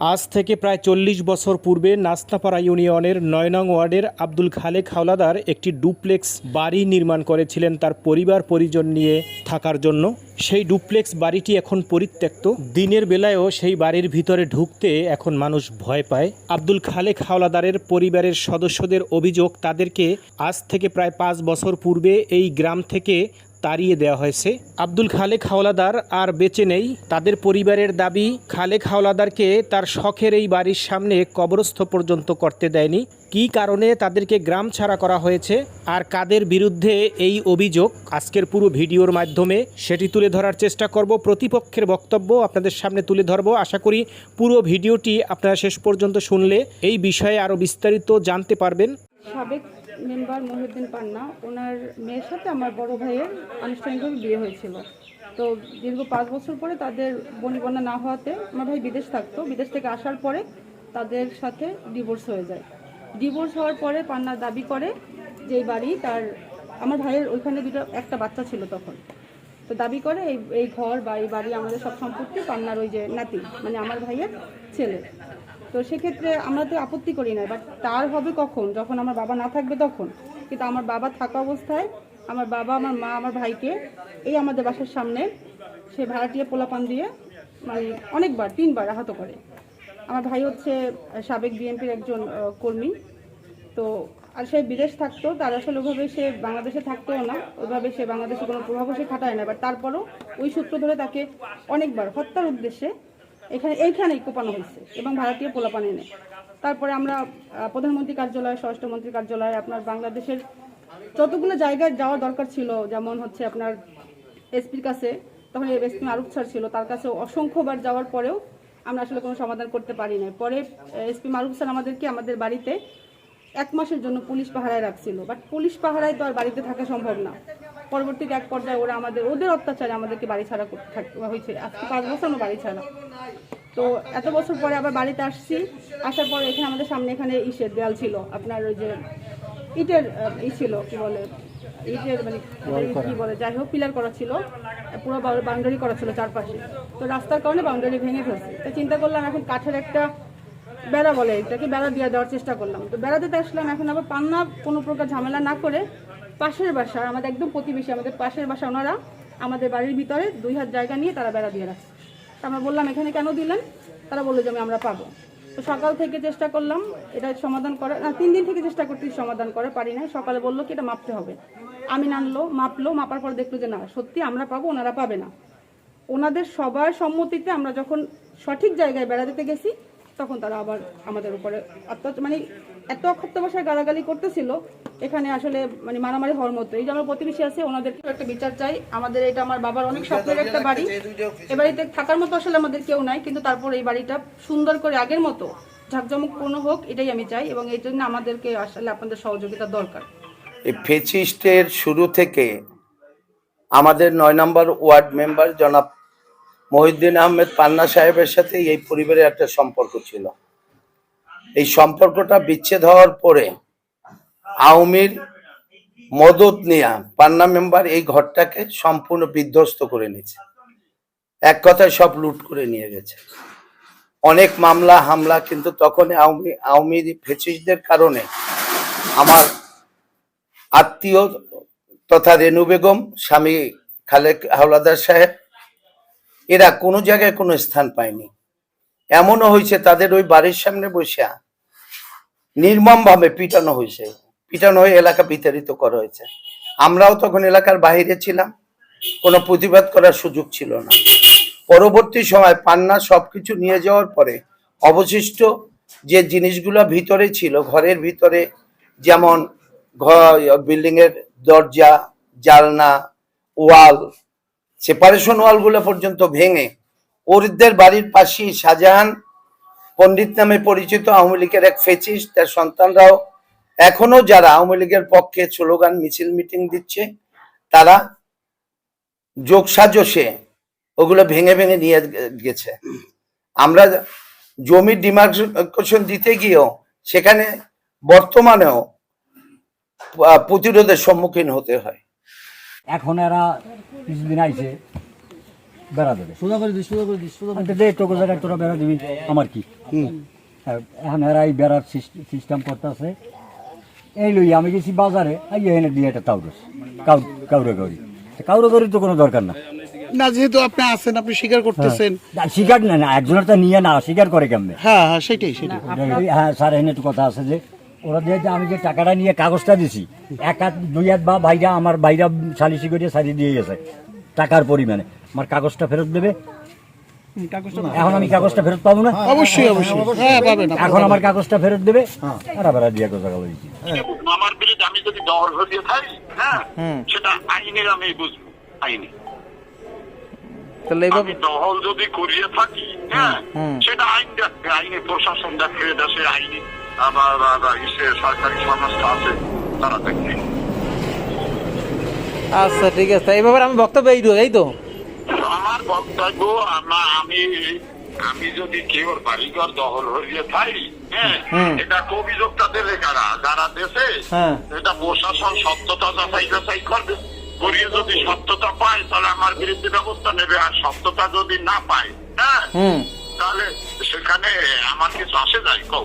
আজ থেকে প্রায় চল্লিশ বছর পূর্বে নাস্তাপাড়া ইউনিয়নের নয় নং ওয়ার্ডের আব্দুল খালেক হাওলাদার একটি ডুপ্লেক্স বাড়ি নির্মাণ করেছিলেন তার পরিবার পরিজন নিয়ে থাকার জন্য। সেই ডুপ্লেক্স বাড়িটি এখন পরিত্যক্ত। দিনের বেলায়ও সেই বাড়ির ভিতরে ঢুকতে এখন মানুষ ভয় পায়। আব্দুল খালেক হাওলাদারের পরিবারের সদস্যদের অভিযোগ, তাদেরকে আজ থেকে প্রায় পাঁচ বছর পূর্বে এই গ্রাম থেকে তাড়িয়ে দেওয়া হয়েছে। আব্দুল খালেক হাওলাদার আর বেঁচে নেই। তাদের পরিবারের দাবি, খালেক হাওলাদারকে তার শখের এই বাড়ির সামনে কবরস্থ পর্যন্ত করতে দেয়নি। কী কারণে তাদেরকে গ্রাম ছাড়া করা হয়েছে আর কাদের বিরুদ্ধে এই অভিযোগ, আজকের পুরো ভিডিওর মাধ্যমে সেটি তুলে ধরার চেষ্টা করব। প্রতিপক্ষের বক্তব্য আপনাদের সামনে তুলে ধরব। আশা করি পুরো ভিডিওটি আপনারা শেষ পর্যন্ত শুনলে এই বিষয়ে আরও বিস্তারিত জানতে পারবেন। সাবেক মেম্বার মহিউদ্দিন পান্না, ওনার মেয়ের সাথে আমার বড় ভাইয়ের আনুষ্ঠানিকভাবে বিয়ে হয়েছিল। তো দীর্ঘ পাঁচ বছর পরে তাদের বনিবনা না হওয়াতে আমার ভাই বিদেশ থাকতো। বিদেশ থেকে আসার পরে তাদের সাথে ডিভোর্স হয়ে যায়। ডিভোর্স হওয়ার পরে পান্না দাবি করে যে বাড়ি তার, আমার ভাইয়ের ওইখানে দুটো, একটা বাচ্চা ছিল তখন। তো দাবি করে এই এই ঘর বা এই বাড়ি আমাদের সব সম্পত্তি পান্নার ওই যে নাতি মানে আমার ভাইয়ের ছেলে। তো সেক্ষেত্রে আমরা তো আপত্তি করি না বাট তার হবে কখন? যখন আমার বাবা না থাকবে তখন? কিন্তু আমার বাবা থাকা অবস্থায় আমার বাবা, আমার মা, আমার ভাইকে এই আমাদের বাসার সামনে সে ভাড়াটিয়ে পোলাপান দিয়ে মানে অনেকবার, তিনবার আহত করে। আমার ভাই হচ্ছে সাবেক বিএনপির একজন কর্মী। তো আর সে বিদেশ থাকতো, তার আসলে ওভাবে সে বাংলাদেশে থাকতেও না ওইভাবে সে বাংলাদেশে কোনো প্রভাবও সে খাটায় না বাট তারপরও ওই সূত্র ধরে তাকে অনেকবার হত্যার উদ্দেশ্যে এখানে এইখানেই কোপানো হয়েছে এবং ভারতীয় পোলাপান এনে। তারপরে আমরা প্রধানমন্ত্রী কার্যালয়, স্বরাষ্ট্রমন্ত্রী কার্যালয়, আপনার বাংলাদেশের যতগুলো জায়গায় যাওয়ার দরকার ছিল, যেমন হচ্ছে আপনার এসপির কাছে, তখন এসপি মারুফ স্যার ছিল, তার কাছে অসংখ্যবার যাওয়ার পরেও আমরা আসলে কোনো সমাধান করতে পারি না পরে এসপি মারুফ স্যার আমাদেরকে আমাদের বাড়িতে এক মাসের জন্য পুলিশ পাহারায় রাখছিল। বাট পুলিশ পাহারায় তো আর বাড়িতে থাকা সম্ভব না। পরবর্তীতে এক পর্যায়ে ওরা আমাদের ওদের অত্যাচারে আমাদেরকে বাড়ি ছাড়া করতে হয়েছে। আজকে পাঁচ বছর আমরা বাড়ি ছাড়া। তো এত বছর পরে আবার বাড়িতে আসছি। আসার পর এখানে আমাদের সামনে এখানে ইসের দেয়াল ছিল। আপনার ওই যে ইটের ই ছিল কি বলে ইটের মানে কি বলে যাই হোক পিলার করা ছিল। পুরো বাউন্ডারি করা ছিল চারপাশে। তো রাস্তার কারণে বাউন্ডারি ভেঙে ফেলছে। তো চিন্তা করলাম এখন কাঠের একটা বেড়া বলে এটাকে বেড়া দিয়ে দেওয়ার চেষ্টা করলাম। তো বেড়া দিতে আসলাম এখন আবার পান্না কোনো প্রকার ঝামেলা না করে পাশের বাসা, আমাদের একদম প্রতিবেশী, আমাদের পাশের বাসা ওনারা আমাদের বাড়ির ভিতরে দুই হাত জায়গা নিয়ে তারা বেড়া দিয়ে রাখছে। আমরা বললাম, এখানে কেন দিলেন? তারা বলল যে, আমি, আমরা পাবো। তো সকাল থেকে চেষ্টা করলাম, এটা সমাধান করে না, তিন দিন থেকে চেষ্টা করতে সমাধান করে, পারি না সকালে বলল কি, এটা মাপতে হবে। আমি নানলো, মাপলো, মাপার পর দেখল যে, না, সত্যি আমরা পাবো, ওনারা পাবে না। ওনাদের সবার সম্মতিতে আমরা যখন সঠিক জায়গায় বেড়া দিতে গেছি তখন তারা আবার আমাদের উপরে অত্যাচার মানে এত ভাষায় গালাগালি করতেছিল এখানে আসলে মানে মারামারি হওয়ার মতো। এই যে আমার প্রতিবেশী আছে ওনাদেরকে একটা বিচার চাই। আমাদের এটা আমার বাবার অনেক স্বপ্নের একটা বাড়ি। এ বাড়িতে থাকার মতো আসলে আমাদের কেউ নাই কিন্তু তারপর এই বাড়িটা সুন্দর করে আগের মতো ঝাঁকজমকপূর্ণ হোক এটাই আমি চাই এবং এই জন্য আমাদেরকে আসলে আপনাদের সহযোগিতা দরকার। এই ফেচিস্টের শুরু থেকে আমাদের নয় নম্বর ওয়ার্ড মেম্বার জনাব মহিউদ্দিন আহমেদ পান্না সাহেবের সাথে এই পরিবারের একটা সম্পর্ক ছিল। এই সম্পর্কটা বিচ্ছেদ হওয়ার পরে আওয়ামীর মদত নিয়ে পান্না মেম্বার এই ঘরটাকে সম্পূর্ণ বিধ্বস্ত করে নিয়েছে। এক কথায় সব লুট করে নিয়ে গেছে। অনেক মামলা, হামলা, কিন্তু তখন আওয়ামী আওয়ামী ফেসিস্টদের কারণে আমার আত্মীয় তথা রেনু বেগম, স্বামী খালেক হাওলাদার সাহেব এরা কোনো জায়গায় কোনো স্থান পায়নি। এমনও হয়েছে তাদের ওই বাড়ির সামনে বসে নির্মম ভাবে পিটানো হয়েছে। পিটানো হয়ে এলাকা বিতাড়িত করা হয়েছে। আমরাও তখন এলাকার বাইরে ছিলাম। কোনো প্রতিবাদ করার সুযোগ ছিল না। পরবর্তী সময় পান্না সবকিছু নিয়ে যাওয়ার পরে অবশিষ্ট যে জিনিসগুলো ভিতরে ছিল, ঘরের ভিতরে যেমন বিল্ডিং এর দরজা, জালনা, ওয়াল সেপারেশন ওয়ালগুলো পর্যন্ত ভেঙে ওরদের বাড়ির পাশে শাহজাহান পণ্ডিত নামে পরিচিত আওয়ামী লীগের এক ফেচিস তার সন্তানরাও এখনও যারা আওয়ামী লীগের পক্ষে স্লোগান, মিছিল, মিটিং দিচ্ছে, তারা যোগ সাজসে ওগুলো ভেঙে ভেঙে নিয়ে গেছে। আমরা জমির ডিমার্কেশন দিতে গিয়েও সেখানে বর্তমানেও প্রতিরোধের সম্মুখীন হতে হয়। এখন এরা কিছুদিন আইছে বেড়া দেবে। সোজা করে দিস সোজা করে দিস সোজা করে দে তোকে জায়গায় তোরা বেড়া দিবি আমার কি? আর এখন এরা এই বেড়ার সিস্টেম করতেছে। এই লই আমি গেছি বাজারে এই এনে দিয়ে একটা তাউরস কাউরে কাউরি কাউরে কাউরি তো কোনো দরকার না। না যেহেতু আপনি আছেন আপনি স্বীকার করতেছেন। না, স্বীকার না না একজনের তো নিয়ে না স্বীকার করে কেমনে? হ্যাঁ হ্যাঁ সেটাই সেটাই। হ্যাঁ স্যার এখানে একটু কথা আছে যে ওরা দিয়ে আমি যে টাকাটা নিয়ে কাগজটা দিছি এক হাত দুই হাত বা ভাইরা আমার ভাইরা সালিসি করে সারিয়ে দিয়ে গেছে টাকার পরিমাণে। আমার কাগজটা ফেরত দেবে? এখন আমি কাগজটা ফেরত পাবো না? অবশ্যই অবশ্যই। হ্যাঁ পাবেন এখন আমার কাগজটা ফেরত দেবে? আর আবার দিয়ে কথা বলছি আমার বিরুদ্ধে আমি যদি হয়ে থাকি হ্যাঁ সেটা আইনের আমি বুঝব আইনে। তাহলে আমি দখল যদি করিয়ে থাকি হ্যাঁ সেটা আইন দেখবে আইনে প্রশাসন দেখবে দেশের আইনি। ইসে সরকারি সংস্থা আছে তারা দেখবে আচ্ছা ঠিক আছে। এই ব্যাপারে আমি বক্তব্য এই এই তো? আমার বক্তব্য আমা আমি যদি কেউ বাড়িঘর দখল হয়ে থাকি হ্যাঁ এটা অভিযোগটা দেবে কারা? যারা দেশে হ্যাঁ। এটা প্রশাসন সত্যতা যাচাই যাচাই করবে। করিয়ে যদি সত্যতা পায় তাহলে আমার বিরুদ্ধে ব্যবস্থা নেবে। আর সত্যতা যদি না পায় হ্যাঁ তাহলে সেখানে আমার কিছু আসে যায় কও।